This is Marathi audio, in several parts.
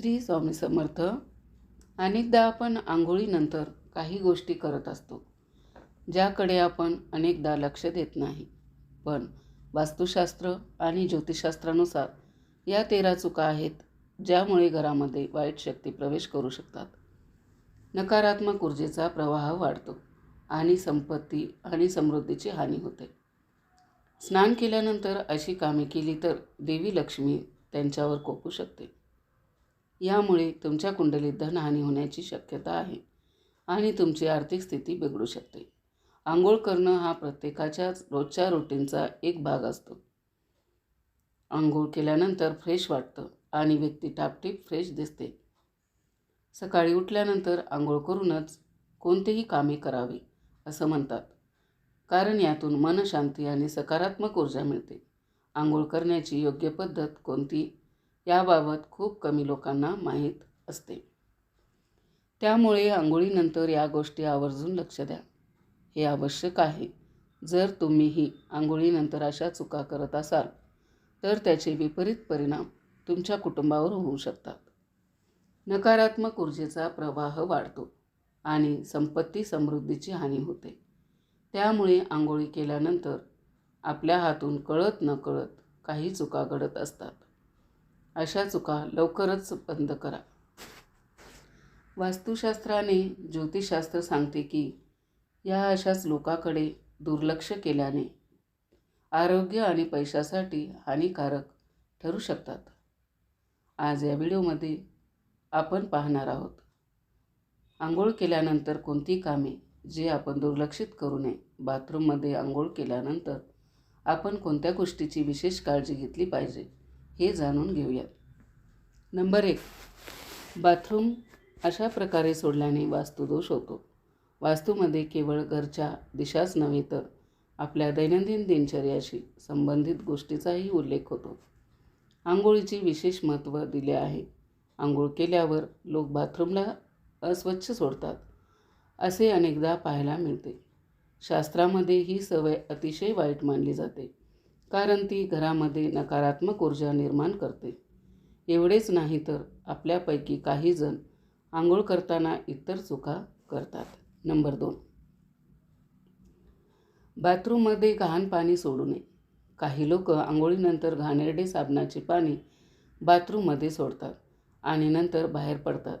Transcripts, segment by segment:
श्री स्वामी समर्थ अनेकदा आपण आंघोळीनंतर काही गोष्टी करत असतो ज्याकडे आपण अनेकदा लक्ष देत नाही. पण वास्तुशास्त्र आणि ज्योतिषशास्त्रानुसार या तेरा चुका आहेत ज्यामुळे घरामध्ये वाईट शक्ती प्रवेश करू शकतात. नकारात्मक ऊर्जेचा प्रवाह वाढतो आणि संपत्ती आणि समृद्धीची हानी होते. स्नान केल्यानंतर अशी कामे केली तर देवी लक्ष्मी त्यांच्यावर कोपू शकते. यामुळे तुमच्या कुंडलीत धनहानी होण्याची शक्यता आहे आणि तुमची आर्थिक स्थिती बिघडू शकते. आंघोळ करणं हा प्रत्येकाच्याच रोजच्या रुटीनचा एक भाग असतो. आंघोळ केल्यानंतर फ्रेश वाटतं आणि व्यक्ती टापटीप फ्रेश दिसते. सकाळी उठल्यानंतर आंघोळ करूनच कोणतेही कामे करावी असं म्हणतात. कारण यातून मनशांती आणि सकारात्मक ऊर्जा मिळते. आंघोळ करण्याची योग्य पद्धत कोणती? याबाबत खूप कमी लोकांना माहीत असते. त्यामुळे आंघोळीनंतर या गोष्टी आवर्जून लक्ष द्या. हे आवश्यक आहे. जर तुम्हीही आंघोळीनंतर अशा चुका करत असाल तर त्याचे विपरीत परिणाम तुमच्या कुटुंबावर होऊ शकतात. नकारात्मक ऊर्जेचा प्रवाह वाढतो आणि संपत्ती समृद्धीची हानी होते. त्यामुळे आंघोळी केल्यानंतर आपल्या हातून कळत न कळत काही चुका घडत असतात. अशा चुका लवकरच बंद करा. वास्तुशास्त्राने ज्योतिषशास्त्र सांगते की या अशाच लोकाकडे दुर्लक्ष केल्याने आरोग्य आणि पैशासाठी हानिकारक ठरू शकतात. आज या व्हिडिओमध्ये आपण पाहणार आहोत आंघोळ केल्यानंतर कोणती कामे जे आपण दुर्लक्षित करू नये? बाथरूममध्ये आंघोळ केल्यानंतर आपण कोणत्या गोष्टीची विशेष काळजी घेतली पाहिजे? हे जाणून घेऊयात. नंबर एक बाथरूम अशा प्रकारे सोडल्याने वास्तुदोष होतो. वास्तूमध्ये केवळ घरच्या दिशाच नव्हे तर आपल्या दैनंदिन दिनचर्याशी संबंधित गोष्टीचाही उल्लेख होतो. आंघोळीचे विशेष महत्त्व दिले आहे. आंघोळ केल्यावर लोक बाथरूमला अस्वच्छ सोडतात असे अनेकदा पाहायला मिळते. शास्त्रामध्ये ही सवय अतिशय वाईट मानली जाते. कारण ती घरामध्ये नकारात्मक ऊर्जा निर्माण करते. एवढेच नाही तर आपल्यापैकी काही जण आंघोळ करताना इतर चुका करतात. नंबर दोन. बाथरूममध्ये घाण पाणी सोडू नये. काही लोक आंघोळीनंतर घाणेरडे साबणाचे पाणी बाथरूममध्ये सोडतात आणि नंतर बाहेर पडतात.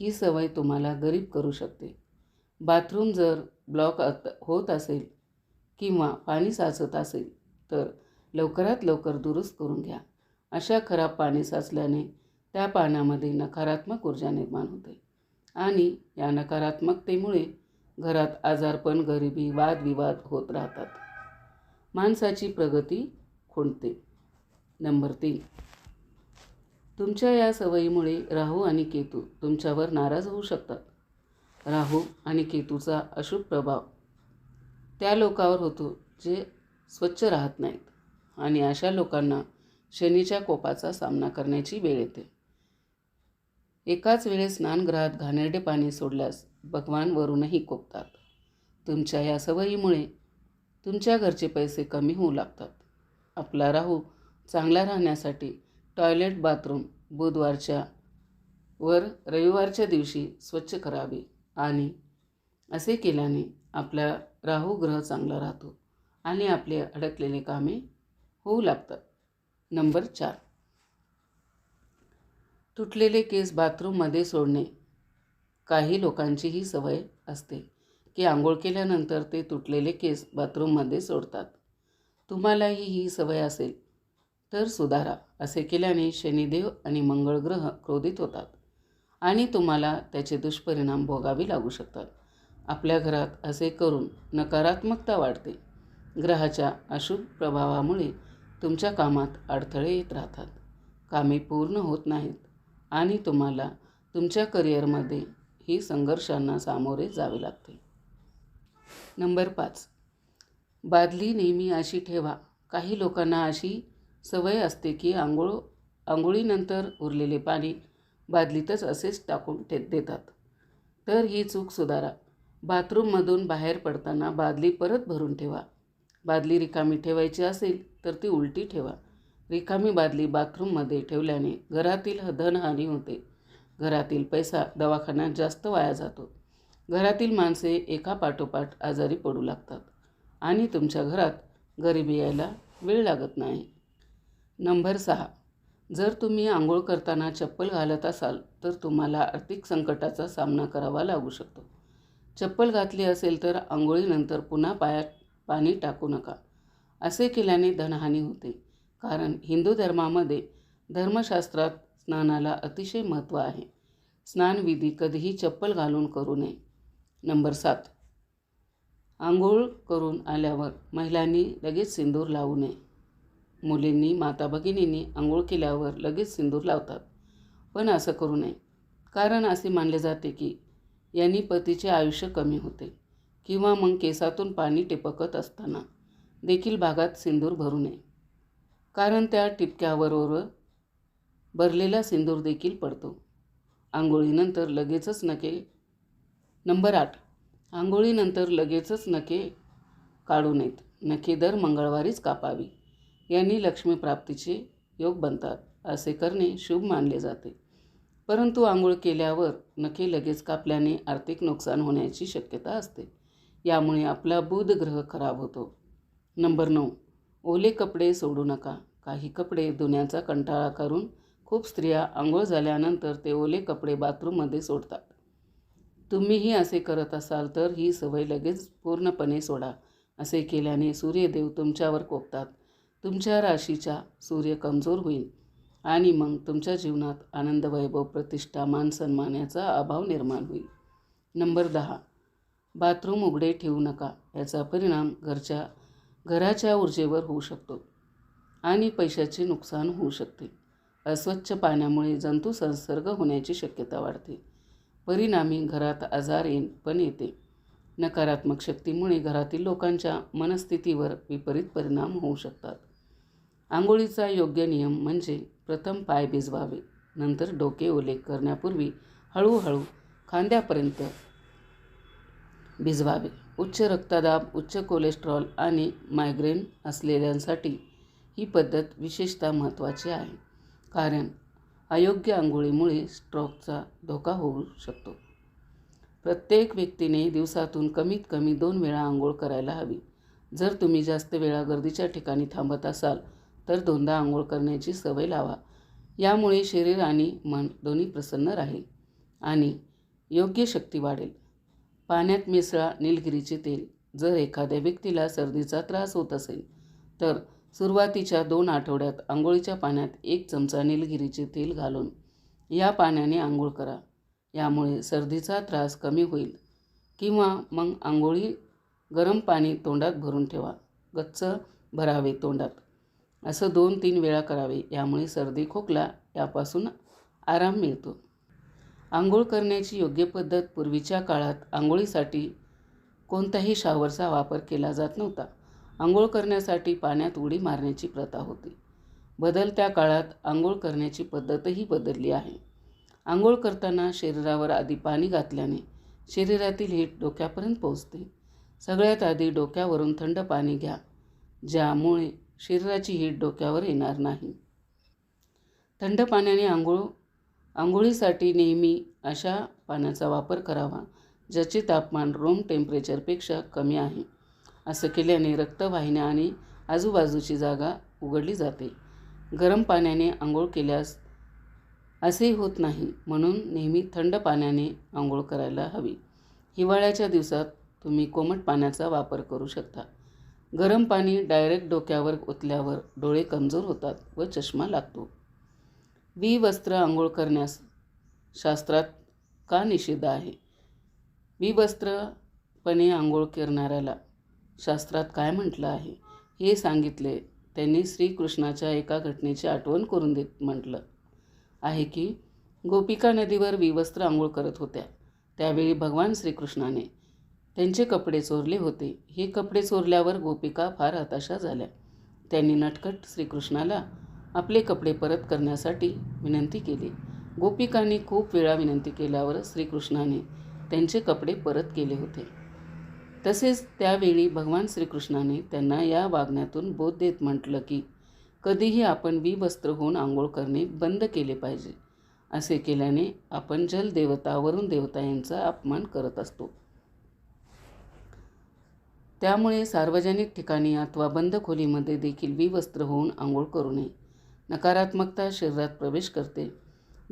ही सवय तुम्हाला गरीब करू शकते. बाथरूम जर ब्लॉक होत असेल किंवा पाणी साचत असेल तर लवकरात लवकर दुरुस्त करून घ्या. अशा खराब पाणी साचल्याने त्या पाण्यामध्ये नकारात्मक ऊर्जा निर्माण होते. आणि या नकारात्मकतेमुळे घरात आजारपण गरिबी वादविवाद होत राहतात. माणसाची प्रगती खुंटते. नंबर तीन. तुमच्या या सवयीमुळे राहू आणि केतू तुमच्यावर नाराज होऊ शकतात. राहू आणि केतूचा अशुभ प्रभाव. त्या लोकावर होतो जे स्वच्छ राहत नाहीत. आणि अशा लोकांना शनीच्या कोपाचा सामना करण्याची वेळ येते. एकाच वेळेस स्नानगृहात घाणेरडे पाणी सोडल्यास भगवान वरूनही कोपतात. तुमच्या या सवयीमुळे तुमच्या घरचे पैसे कमी होऊ लागतात. आपला राहू चांगला राहण्यासाठी टॉयलेट बाथरूम बुधवारच्या वर रविवारच्या दिवशी स्वच्छ करावे आणि असे केल्याने आपला राहू ग्रह चांगला राहतो आणि आपले अडकलेले कामे होऊ लागतात. नंबर चार. तुटलेले केस बाथरूममध्ये सोडणे. काही लोकांची ही सवय असते की आंघोळ केल्यानंतर ते तुटलेले केस बाथरूममध्ये सोडतात. तुम्हालाही ही सवय असेल तर सुधारा असे केल्याने शनिदेव आणि मंगळ ग्रह क्रोधित होतात आणि तुम्हाला त्याचे दुष्परिणाम भोगावे लागू शकतात. आपल्या घरात असे करून नकारात्मकता वाढते. ग्रहाच्या अशुभ प्रभावामुळे तुमच्या कामात अडथळे येत राहतात. कामे पूर्ण होत नाहीत आणि तुम्हाला तुमच्या करिअरमध्ये ही संघर्षांना सामोरे जावे लागते. नंबर पाच. बादली नेहमी अशी ठेवा. काही लोकांना अशी सवय असते की आंघोळ आंघोळीनंतर उरलेले पाणी बादलीतच असेच टाकून ठे देतात. तर ही चूक सुधारा. बाथरूममधून बाहेर पडताना बादली परत भरून ठेवा. बादली रिकामी ठेवायची असेल तर ती उलटी ठेवा. रिकामी बादली बाथरूममध्ये ठेवल्याने घरातील धनहानी होते. घरातील पैसा दवाखान्यात जास्त वाया जातो. घरातील माणसे एका पाठोपाठ आजारी पडू लागतात आणि तुमच्या घरात गरिबी यायला वेळ लागत नाही. नंबर सहा. जर तुम्ही आंघोळ करताना चप्पल घालत असाल तर तुम्हाला आर्थिक संकटाचा सामना करावा लागू शकतो. चप्पल घातली असेल तर आंघोळीनंतर पुन्हा पायात पाणी टाकू नका. असे केल्याने धनहानी होते. कारण हिंदू धर्मामध्ये धर्मशास्त्रात स्नानाला अतिशय महत्त्व आहे. स्नानविधी कधीही चप्पल घालून करू नये. नंबर सात. आंघोळ करून आल्यावर महिलांनी लगेच सिंदूर लावू नये. मुलींनी माता भगिनींनी आंघोळ केल्यावर लगेच सिंदूर लावतात. पण असं करू नये. कारण असे मानले जाते की यांनी पतीचे आयुष्य कमी होते. किंवा मग केसातून पाणी टिपकत असताना देखील भागात सिंदूर भरू नये. कारण त्या टिपक्याबरोबर भरलेला सिंदूर देखील पडतो. आंघोळीनंतर लगेचच नखे नंबर आठ. आंघोळीनंतर लगेचच नखे काढू नयेत. नखे दर मंगळवारीच कापावी. यांनी लक्ष्मीप्राप्तीचे योग बनतात असे करणे शुभ मानले जाते. परंतु आंघोळ केल्यावर नखे लगेच कापल्याने आर्थिक नुकसान होण्याची शक्यता असते. यामुळे आपला बुध ग्रह खराब होतो. नंबर नऊ. ओले कपडे सोडू नका. काही कपडे धुण्याचा कंटाळा करून खूप स्त्रिया आंघोळ झाल्यानंतर ते ओले कपडे बाथरूममध्ये सोडतात. तुम्हीही असे करत असाल तर ही सवय लगेच पूर्णपणे सोडा असे केल्याने सूर्यदेव तुमच्यावर कोपतात. तुमच्या राशीचा सूर्य कमजोर होईल आणि मग तुमच्या जीवनात आनंद वैभव प्रतिष्ठा मान सन्मान याचा अभाव निर्माण होईल. नंबर दहा. बाथरूम उघडे ठेवू नका याचा परिणाम घरच्या घराच्या ऊर्जेवर होऊ शकतो आणि पैशाचे नुकसान होऊ शकते. अस्वच्छ पाण्यामुळे जंतू संसर्ग होण्याची शक्यता वाढते. परिणामी घरात आजार येण पण येते. नकारात्मक शक्तीमुळे घरातील लोकांच्या मनस्थितीवर विपरीत परिणाम होऊ शकतात. आंघोळीचा योग्य नियम म्हणजे प्रथम पाय भिजवावे नंतर डोके ओले करण्यापूर्वी हळूहळू खांद्यापर्यंत भिजवावे उच्च रक्तदाब उच्च कोलेस्ट्रॉल आणि मायग्रेन असलेल्यांसाठी ही पद्धत विशेषतः महत्त्वाची आहे. कारण अयोग्य आंघोळीमुळे स्ट्रोकचा धोका होऊ शकतो. प्रत्येक व्यक्तीने दिवसातून कमीत कमी दोन वेळा आंघोळ करायला हवी. जर तुम्ही जास्त वेळा गर्दीच्या ठिकाणी थांबत असाल तर दोनदा आंघोळ करण्याची सवय लावा. यामुळे शरीर आणि मन दोन्ही प्रसन्न राहील आणि योग्य शक्ती वाढेल. पाण्यात मिसळा निलगिरीचे तेल. जर एखाद्या व्यक्तीला सर्दीचा त्रास होत असेल तर सुरुवातीच्या दोन आठवड्यात आंघोळीच्या पाण्यात एक चमचा निलगिरीचे तेल घालून या पाण्याने आंघोळ करा. यामुळे सर्दीचा त्रास कमी होईल किंवा मग आंघोळी गरम पाणी तोंडात भरून ठेवा. गच्च भरावे तोंडात. असं दोन तीन वेळा करावे. यामुळे सर्दी खोकला यापासून आराम मिळतो. आंघोळ करण्याची योग्य पद्धत पूर्वीच्या काळात आंघोळीसाठी कोणत्याही शावरचा वापर केला जात नव्हता. आंघोळ करण्यासाठी पाण्यात उडी मारण्याची प्रथा होती. बदलत्या काळात आंघोळ करण्याची पद्धतही बदलली आहे. आंघोळ करताना शरीरावर आधी पाणी घातल्याने शरीरातील हीट डोक्यापर्यंत पोहोचते. सगळ्यात आधी डोक्यावरून थंड पाणी घ्या ज्यामुळे शरीराची हीट डोक्यावर येणार नाही. थंड पाण्याने आंघोळ आंघोळीसाठी नेहमी अशा पाण्याचा वापर करावा ज्याचे तापमान रूम टेम्परेचरपेक्षा कमी आहे. असं केल्याने रक्तवाहिन्या आणि आजूबाजूची जागा उघडली जाते. गरम पाण्याने आंघोळ केल्यास असे होत नाही म्हणून नेहमी थंड पाण्याने आंघोळ करायला हवी. हिवाळ्याच्या दिवसात तुम्ही कोमट पाण्याचा वापर करू शकता. गरम पाणी डायरेक्ट डोक्यावर ओतल्यावर डोळे कमजोर होतात व चष्मा लागतो. वी वस्त्र आंघोळ करण्यास शास्त्रात का निषेध आहे? विवस्त्रपणे आंघोळ करणाऱ्याला शास्त्रात काय म्हटलं आहे? हे सांगितले त्यांनी श्रीकृष्णाच्या एका घटनेची आठवण करून देत म्हटलं आहे की गोपिका नदीवर विवस्त्र आंघोळ करत होत्या. त्यावेळी भगवान श्रीकृष्णाने त्यांचे कपडे चोरले होते. हे कपडे चोरल्यावर गोपिका फार हताशा झाल्या. त्यांनी नटखट श्रीकृष्णाला आपले कपडे परत करण्यासाठी विनंती केली. गोपिकांनी खूप वेळा विनंती केल्यावर श्रीकृष्णाने त्यांचे कपडे परत केले होते. तसेच त्यावेळी भगवान श्रीकृष्णाने त्यांना या वागण्यातून बोध देत म्हटलं की कधीही आपण विवस्त्र होऊन आंघोळ करणे बंद केले पाहिजे. असे केल्याने आपण जलदेवता वरुण देवता यांचा अपमान करत असतो. त्यामुळे सार्वजनिक ठिकाणी अथवा बंद खोलीमध्ये देखील विवस्त्र होऊन आंघोळ करू नये. नकारात्मकता शरीरात प्रवेश करते.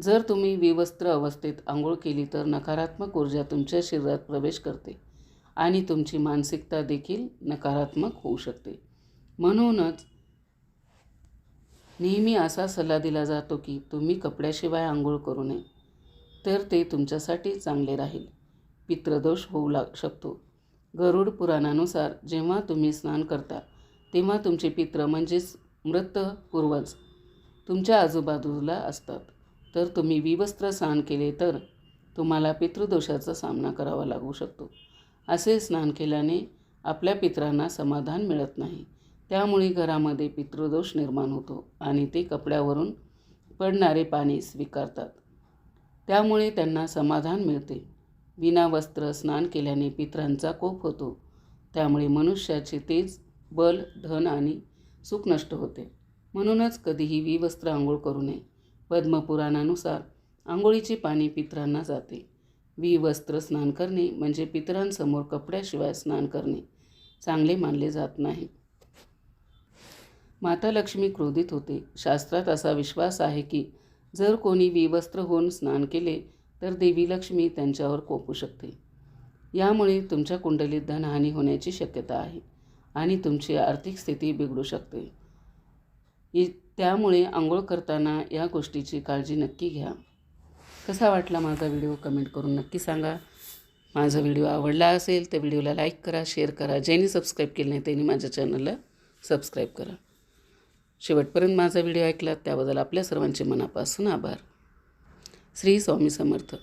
जर तुम्ही विवस्त्र अवस्थेत आंघोळ केली तर नकारात्मक ऊर्जा तुमच्या शरीरात प्रवेश करते आणि तुमची मानसिकता देखील नकारात्मक होऊ शकते. म्हणूनच नेहमी असा सल्ला दिला जातो की तुम्ही कपड्याशिवाय आंघोळ करू नये तर ते तुमच्यासाठी चांगले राहील. पित्रदोष होऊ लाग शकतो. गरुड पुराणानुसार जेव्हा तुम्ही स्नान करता तेव्हा तुमचे पित्र म्हणजेच मृत पूर्वज तुमच्या आजूबाजूला असतात. तर तुम्ही विवस्त्र स्नान केले तर तुम्हाला पितृदोषाचा सामना करावा लागू शकतो. असे स्नान केल्याने आपल्या पित्रांना समाधान मिळत नाही. त्यामुळे घरामध्ये पितृदोष निर्माण होतो आणि ते कपड्यावरून पडणारे पाणी स्वीकारतात. त्यामुळे त्यांना समाधान मिळते. विना वस्त्र स्नान केल्याने पित्रांचा कोप होतो. त्यामुळे मनुष्याचे तेज बल धन आणि सुख नष्ट होते. म्हणूनच कधीही विवस्त्र आंघोळ करू नये. पद्मपुराणानुसार आंघोळीचे पाणी पित्रांना जाते. विवस्त्र स्नान करणे म्हणजे पितरांसमोर कपड्याशिवाय स्नान करणे. चांगले मानले जात नाही. माता लक्ष्मी क्रोधित होते. शास्त्रात असा विश्वास आहे की जर कोणी विवस्त्र होऊन स्नान केले तर देवी लक्ष्मी त्यांच्यावर कोपू शकते. यामुळे तुमच्या कुंडलीत धनहानी होण्याची शक्यता आहे आणि तुमची आर्थिक स्थिती बिघडू शकते. इ त्यामुळे आंघोळ करताना या गोष्टीची काळजी नक्की घ्या. कसा वाटला माझा व्हिडिओ कमेंट करून नक्की सांगा. माझा व्हिडिओ आवडला असेल तर व्हिडिओला लाईक करा शेअर करा. ज्यांनी सबस्क्राईब केलं नाही त्यांनी माझ्या चॅनलला सबस्क्राईब करा. शेवटपर्यंत माझा व्हिडिओ ऐकला त्याबद्दल आपल्या सर्वांचे मनापासून आभार. श्री स्वामी समर्थ.